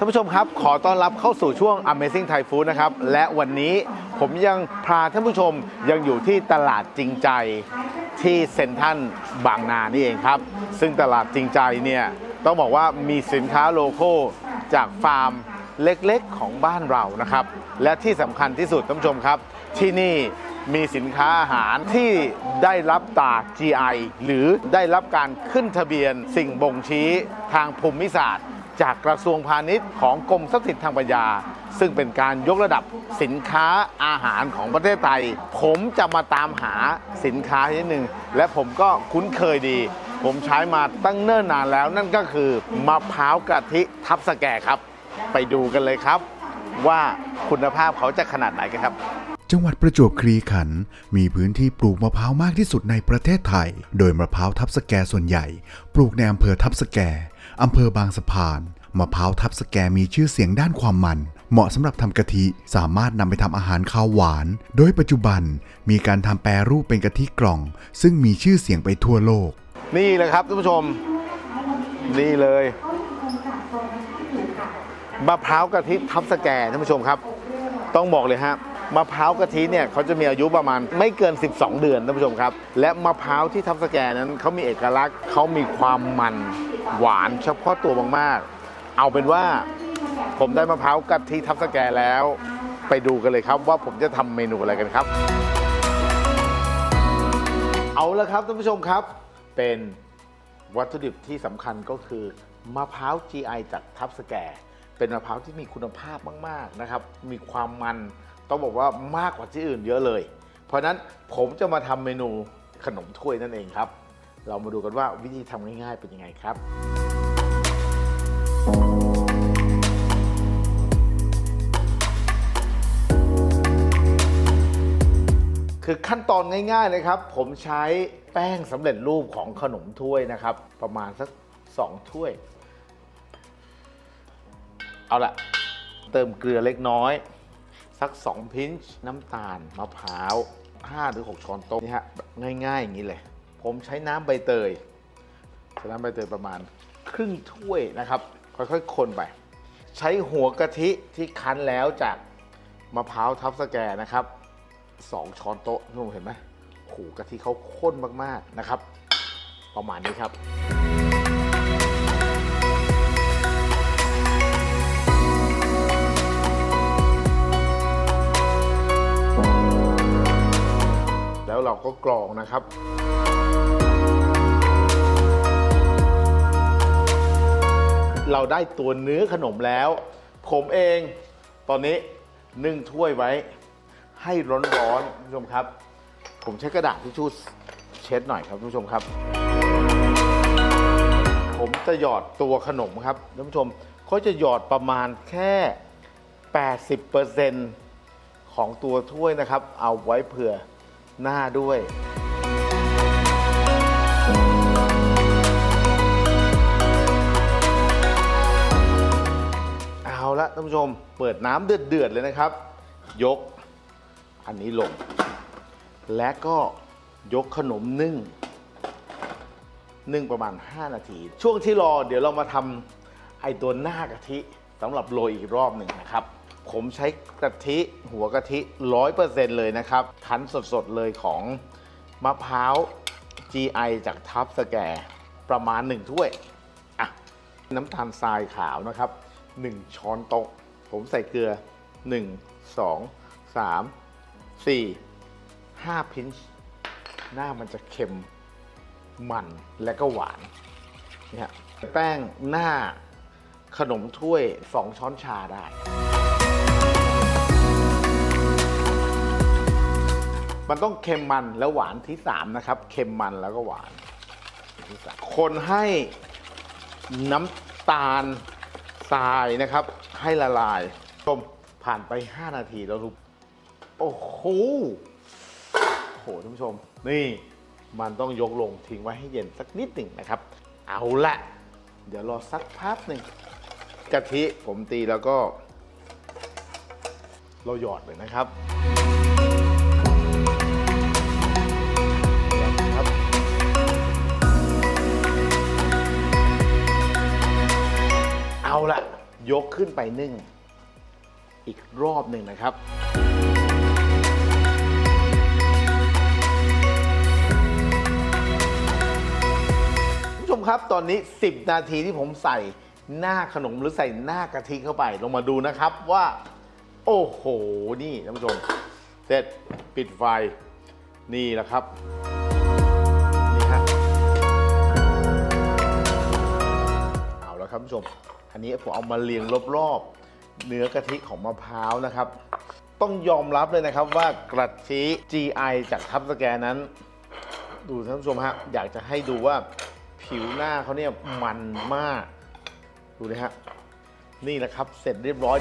ท่านผู้ชมครับ ขอต้อนรับเข้าสู่ช่วง Amazing Thai Food นะครับ และวันนี้ผมยังพาท่านผู้ชมยังอยู่ที่ตลาดจริงใจที่เซ็นทรัลบางนานี่เองครับ ซึ่งตลาดจริงใจเนี่ยต้องบอกว่ามีสินค้าโลโก้จากฟาร์มเล็กๆของบ้านเรานะครับ และที่สำคัญที่สุดท่านผู้ชมครับ ที่นี่มีสินค้าอาหารที่ได้รับตรา GI หรือได้รับการขึ้นทะเบียนสิ่งบ่งชี้ทางภูมิศาสตร์ จากกระทรวงพาณิชย์ของกรมทรัพย์สินทางปัญญา ซึ่งเป็นการยกระดับสินค้าอาหารของประเทศไทย ผมจะมาตามหาสินค้าที่หนึ่งและผมก็คุ้นเคยดี ผมใช้มาตั้งเนิ่นนานแล้ว นั่นก็คือมะพร้าวกะทิทับสแกครับ ไปดูกันเลยครับ ว่าคุณภาพเขาจะขนาดไหนกันครับจังหวัดประจวบคีรีขันธ์มีพื้นที่ปลูกมะพร้าวมากที่สุดในประเทศไทย โดยมะพร้าวทับสแกส่วนใหญ่ ปลูกในอำเภอทับสแก อำเภอบางสะพานมะพร้าวทับสแกมีชื่อเสียงด้านความมัน เหมาะสำหรับทำกะทิสามารถนำไปทำอาหารข้าวหวาน โดยปัจจุบันมีการทำแปรรูปเป็นกะทิกล่อง ซึ่งมีชื่อเสียงไปทั่วโลก นี่เลยครับท่านผู้ชม นี่เลยมะพร้าวกะทิทับสแกท่านผู้ชมครับ ต้องบอกเลยฮะมะพร้าวกะทิเนี่ยเขาจะมีอายุประมาณไม่เกิน 12 เดือนท่านผู้ชมครับ และมะพร้าวที่ทับสแกนั้นเขามีเอกลักษณ์เขามีความมัน หวานเฉพาะตัวมากๆ เอาเป็นว่าผมได้มะพร้าวกะทิทับสแกแล้ว ไปดูกันเลยครับว่าผมจะทำเมนูอะไรกันครับ เอาละครับท่านผู้ชมครับ เป็นวัตถุดิบที่สำคัญก็คือมะพร้าว GI จากทับสแก เป็นมะพร้าวที่มีคุณภาพมากๆนะครับ มีความมันต้องบอกว่ามากกว่าที่อื่นเยอะเลย เพราะฉะนั้นผมจะมาทำเมนูขนมถ้วยนั่นเองครับ เรามาดูกันว่าวิธีทำง่ายๆเป็นยังไงครับ คือขั้นตอนง่ายๆเลยครับ ผมใช้แป้งสำเร็จรูปของขนมถ้วยนะครับ ประมาณสัก 2 ถ้วย เอาละเติมเกลือเล็กน้อย สัก 2 พินช์น้ำตาลมะพร้าว5หรือ 6 ช้อนโต๊ะนี่ฮะง่ายๆ อย่างนี้เลย ผมใช้น้ำใบเตยใช้น้ำใบเตยประมาณครึ่งถ้วยนะครับค่อยๆคนไป ใช้หัวกะทิที่คั้นแล้วจากมะพร้าวทับสแกนะครับ2ช้อนโต๊ะนู่นเห็นไหมโหกะทิเขาข้นมากๆนะครับ ประมาณนี้ครับแล้วเราก็กรองนะครับ เราได้ตัวเนื้อขนมแล้ว ผมเองตอนนี้นึ่งถ้วยไว้ ให้ร้อนๆคุณผู้ชมครับ ผมใช้กระดาษทิชชู่เช็ดหน่อยครับคุณผู้ชมครับ ผมจะหยอดตัวขนมครับท่านผู้ชมเขาจะหยอดประมาณแค่ 80%ของตัวถ้วยนะครับ เอาไว้เผื่อหน้าด้วยาละท่านผู้ชม เปิดน้ำเดือดๆเลยนะครับ ยกอันนี้ลง และก็ยกขนมนึ่งนึ่งประมาณ 5 นาที ช่วงที่รอเดี๋ยวเรามาทำไอตัวหน้ากะทิสำหรับโรยอีกรอบหนึ่งนะครับ ผมใช้กะทิหัวกะทิ 100%เลยนะครับ คั้นสดๆเลยของมะพร้าว GI จากทับสแก ประมาณ 1 ถ้วย อะ น้ำตาลทรายขาวนะครับ 1 ช้อนโต๊ะ ผมใส่เกลือ 1 2 3 4 5 พินช์หน้ามันจะเค็มมันและก็หวานเนี่ยแป้งหน้าขนมถ้วย 2 ช้อนชาได้ มันต้องเค็มมันแล้วหวานที่ 3 นะครับ เค็มมันแล้วก็หวาน คนให้น้ำตาล ทรายนะครับ ให้ละลายชมผ่านไป 5 นาทีแล้วรู้โอ้โหโอ้โหท่านผู้ชม นี่มันต้องยกลงทิ้งไว้ให้เย็นสักนิดหนึ่งนะครับ เอาละเดี๋ยวรอสักพักหนึ่งกะทิผมตีแล้วก็ เราหยอดเลยนะครับ ยกขึ้นไปนึ่ง อีกรอบหนึ่งนะครับ คุณผู้ชมครับตอนนี้ 10 นาทีที่ผมใส่หน้าขนมหรือใส่หน้ากะทิเข้าไป ลงมาดูนะครับว่า โอ้โห นี่ท่านผู้ชม เสร็จปิดไฟ นี่แหละครับ นี่ฮะเอาแล้วครับคุณผู้ชม อันนี้ผมเอามาเรียงรอบๆเนื้อกะทิของมะพร้าวนะครับ ต้องยอมรับเลยนะครับว่ากะทิ GI จากทับสแกนนั้น ดูท่านผู้ชมฮะอยากจะให้ดูว่าผิวหน้าเขาเนี่ยมันมาก ดูเลยฮะนี่แหละครับเสร็จเรียบร้อย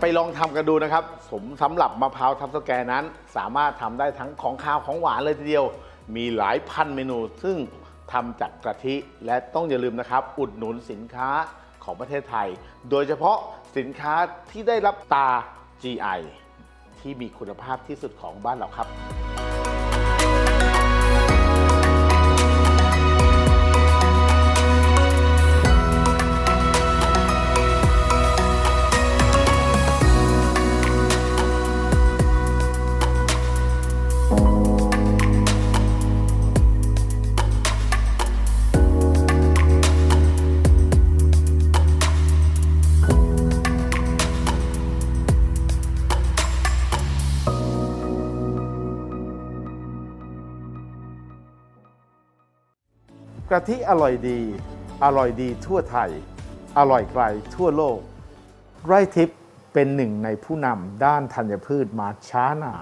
ไปลองทำกันดูนะครับ สมสำหรับมะพร้าวทับสแกนั้น สามารถทำได้ทั้งของข้าวของหวานเลยทีเดียว มีหลายพันเมนู ซึ่งทำจากกะทิ และต้องอย่าลืมนะครับ อุดหนุนสินค้าของประเทศไทย โดยเฉพาะสินค้าที่ได้รับตา GI ที่มีคุณภาพที่สุดของบ้านเราครับ กะทิอร่อยดี อร่อยดีทั่วไทย อร่อยไกลทั่วโลก ไร่ทิพย์เป็นหนึ่งในผู้นำด้านธัญพืชมาช้านาน